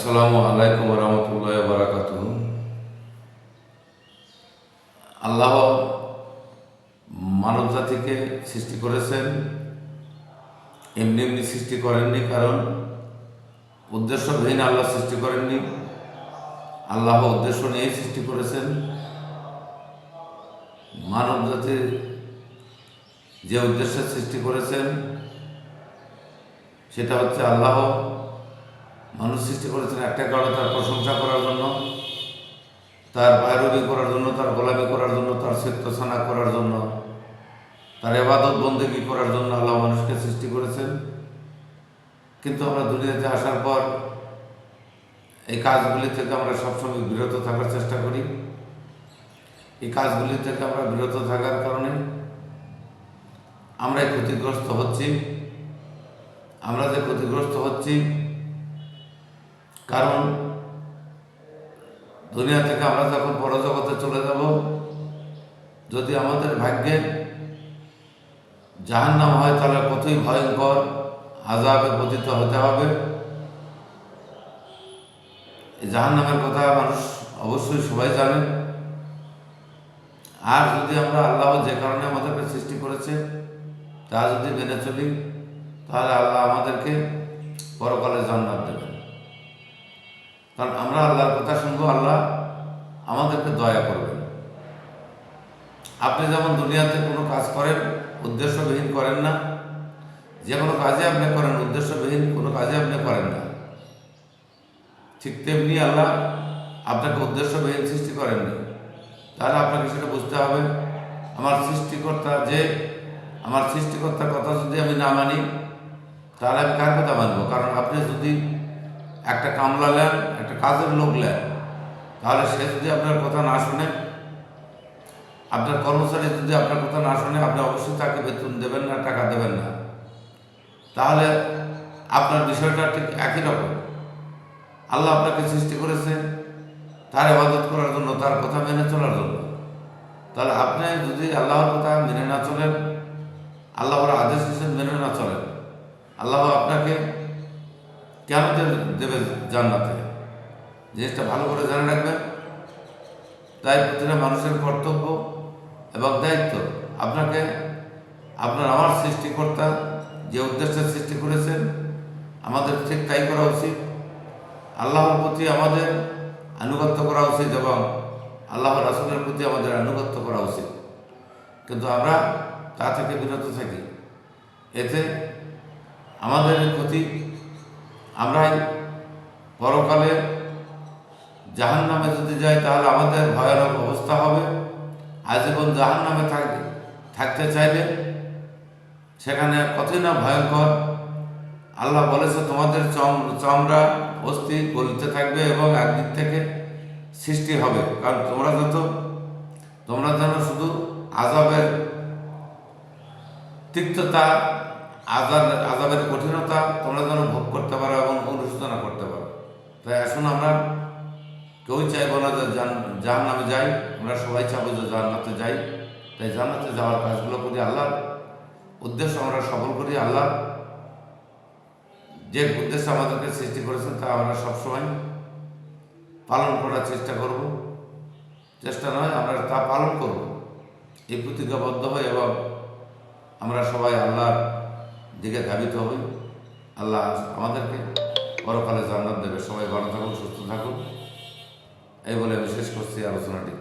আসসালামু আলাইকুম রহমতুল্লাহ বারাকাতু আল্লাহ মানব জাতিকে সৃষ্টি করেছেন, এমনি এমনি সৃষ্টি করেননি কারণ উদ্দেশ্যবিহীন আল্লাহ সৃষ্টি করেননি। আল্লাহ উদ্দেশ্য নিয়েই সৃষ্টি করেছেন। মানব জাতির যে উদ্দেশ্যে সৃষ্টি করেছেন, সেটা হচ্ছে আল্লাহ মানুষ সৃষ্টি করেছেন একটা কারণে তার প্রশংসা করার জন্য, তার বাইরবি করার জন্য, তার গোলামি করার জন্য, তার সত্যসানা করার জন্য, তার এবাদত বন্দেগি করার জন্য আল্লাহ মানুষকে সৃষ্টি করেছেন। কিন্তু আমরা দুনিয়াতে আসার পর এই কাজগুলি থেকে আমরা সবসময় বিরত থাকার চেষ্টা করি। এই কাজগুলি থেকে আমরা বিরত থাকার কারণে আমরাই ক্ষতিগ্রস্ত হচ্ছি। আমরা যে ক্ষতিগ্রস্ত হচ্ছি কারণ দুনিয়া থেকে আমরা যখন পরজগতে চলে যাব, যদি আমাদের ভাগ্যে জাহান্নাম হয়, তাহলে কতই ভয়ঙ্কর আজাবে পতিত হতে হবে। জাহান্নামের কথা মানুষ অবশ্যই সবাই জানে। আর যদি আমরা আল্লাহ যে কারণে আমাদেরকে সৃষ্টি করেছে, তা যদি মেনে চলি, তাহলে আল্লাহ আমাদেরকে পরকালে জান্নাত দেবেন। কারণ আমরা আল্লাহর কথা শুনব, আল্লাহ আমাদেরকে দয়া করবেন। আপনি যেমন দুনিয়াতে কোনো কাজ করেন, উদ্দেশ্যবিহীন করেন না, যে কোনো কাজে আপনি করেন, উদ্দেশ্যবিহীন কোনো কাজে আপনি করেন না। ঠিক তেমনি আল্লাহ আপনাকে উদ্দেশ্যবিহীন সৃষ্টি করেননি তাহলে আপনাকে সেটা বুঝতে হবে, আমার সৃষ্টিকর্তা যে, আমার সৃষ্টিকর্তার কথা যদি আমি না মানি, তাহলে আমি কার কথা মানবো? কারণ আপনি যদি একটা কামলা নেন একটা কাজের লোক নেন তাহলে সে যদি আপনার কথা না শুনে, আপনার কর্মচারী যদি আপনার কথা না শুনে, আপনি অবশ্যই তাকে বেতন দেবেন না, টাকা দেবেন না। তাহলে আপনার বিষয়টা ঠিক একই রকম। আল্লাহ আপনাকে সৃষ্টি করেছে, তার ইবাদত করার জন্য, তার কথা মেনে চলার জন্য। তাহলে আপনি যদি আল্লাহর কথা মেনে না চলেন, আল্লাহর আদেশ হিসেবে মেনে না চলেন, আল্লাহ আপনাকে কেন দেবে- জান্নাতে? জিনিসটা ভালো করে জানে রাখবেন। তাই প্রতিটা মানুষের কর্তব্য এবং দায়িত্ব। আপনাকে, আপনার আমার সৃষ্টিকর্তা যে উদ্দেশ্যে সৃষ্টি করেছেন, আমাদের ঠিক তাই করা উচিত। আল্লাহর প্রতি আমাদের আনুগত্য করা উচিত এবং আল্লাহ রাসুলের প্রতি আমাদের আনুগত্য করা উচিত। কিন্তু আমরা তা থেকে বিরত থাকি। এতে আমাদের ক্ষতি আমরাই পরকালে জাহান নামে যদি যাই তাহলে আমাদের ভয়ানক অবস্থা হবে। আজীবন জাহান নামে থাকতে চাইলে, সেখানে কতই না ভয়ঙ্কর। আল্লাহ বলেছে, তোমাদের চম চমড়া অস্থি গলিতে থাকবে এবং একদিক থেকে সৃষ্টি হবে। কারণ তোমরা যত তোমরা যেন শুধু আজাবের তিক্ততা আজাব আজাবের কঠিনতা তোমরা যেন ভোগ করতে পারো এবং অনুশোচনা করতে পারো। তাই আসুন আমরা কেউই চাইব না যে জাহান নামে যাই, আমরা সবাই চাবো যে জান্নাতে যাই। তাই জান্নাতে যাওয়ার কাজগুলো করি আল্লাহ। উদ্দেশ্য আমরা সফল করি আল্লাহ। যে উদ্দেশ্য আমাদেরকে সৃষ্টি করেছেন তা আমরা সবসময় পালন করার চেষ্টা করব। চেষ্টা নয়, আমরা তা পালন করব। এই প্রতিজ্ঞাবদ্ধ হই এবং আমরা সবাই আল্লাহর দিকে ধাবিত হই। আল্লাহ আমাদেরকে পরকালে জান্নাত দেবে। সবাই ভালো থাকুন, সুস্থ থাকুন। এই বলে আমি শেষ করছি আলোচনাটি